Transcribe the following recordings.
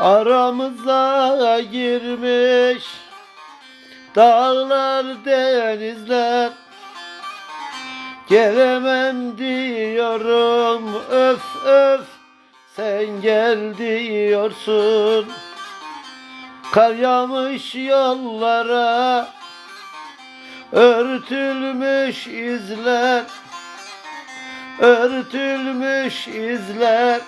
Aramıza girmiş dağlar denizler. Gelemem diyorum öf öf sen gel diyorsun. Kar yağmış yollara Örtülmüş izler Örtülmüş izler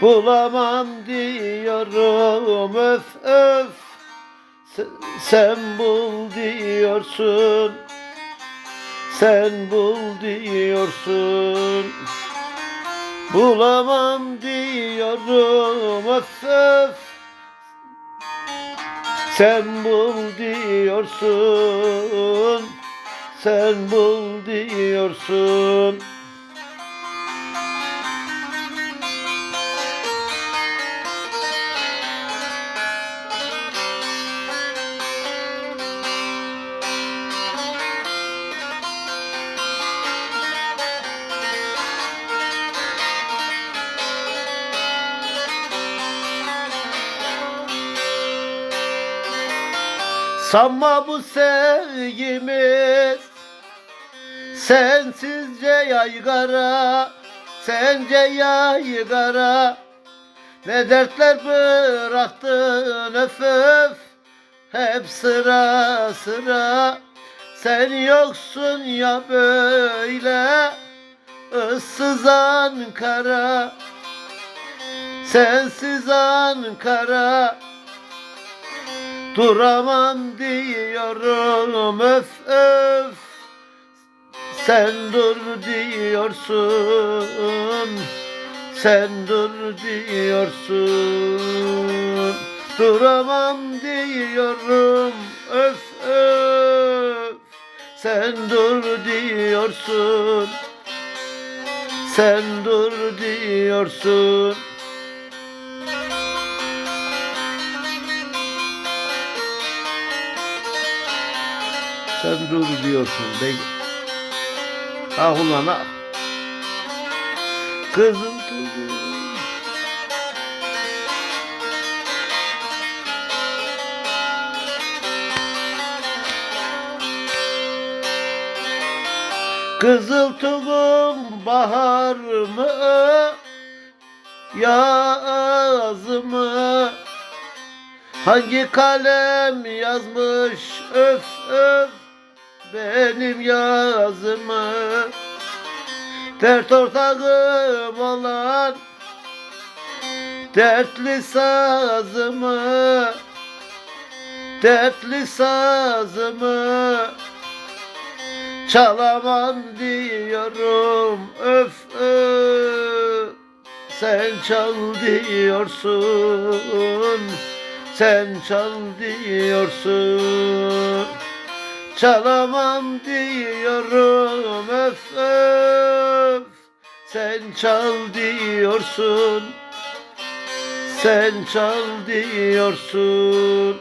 Bulamam diyorum öf öf Sen, bul diyorsun Sen bul diyorsun. Bulamam diyorum öf öf Sen bul diyorsun Sen bul diyorsun Sanma bu sevgimiz. Sensizce yaygara Sence yaygara. Ne dertler bıraktın öf öf Hep sıra sıra. Sen yoksun ya böyle ıssız Ankara. Sensiz Ankara Duramam diyorum öf öf. Sen dur diyorsun Sen dur diyorsun. Duramam diyorum öf öf. Sen dur diyorsun Sen dur diyorsun Sen dur diyorsun. Ben... Ah ulan ah. Kızım kızım. Kızıl tuğum bahar mı? Yaz mı? Hangi kalem yazmış öf öf benim yazımı. Dert ortağım olan dertli sazımı. Dertli sazımı. Çalamam diyorum öf öf. Sen çal diyorsun sen çal diyorsun Çalamam diyorum öf öf. Sen çal diyorsun Sen çal diyorsun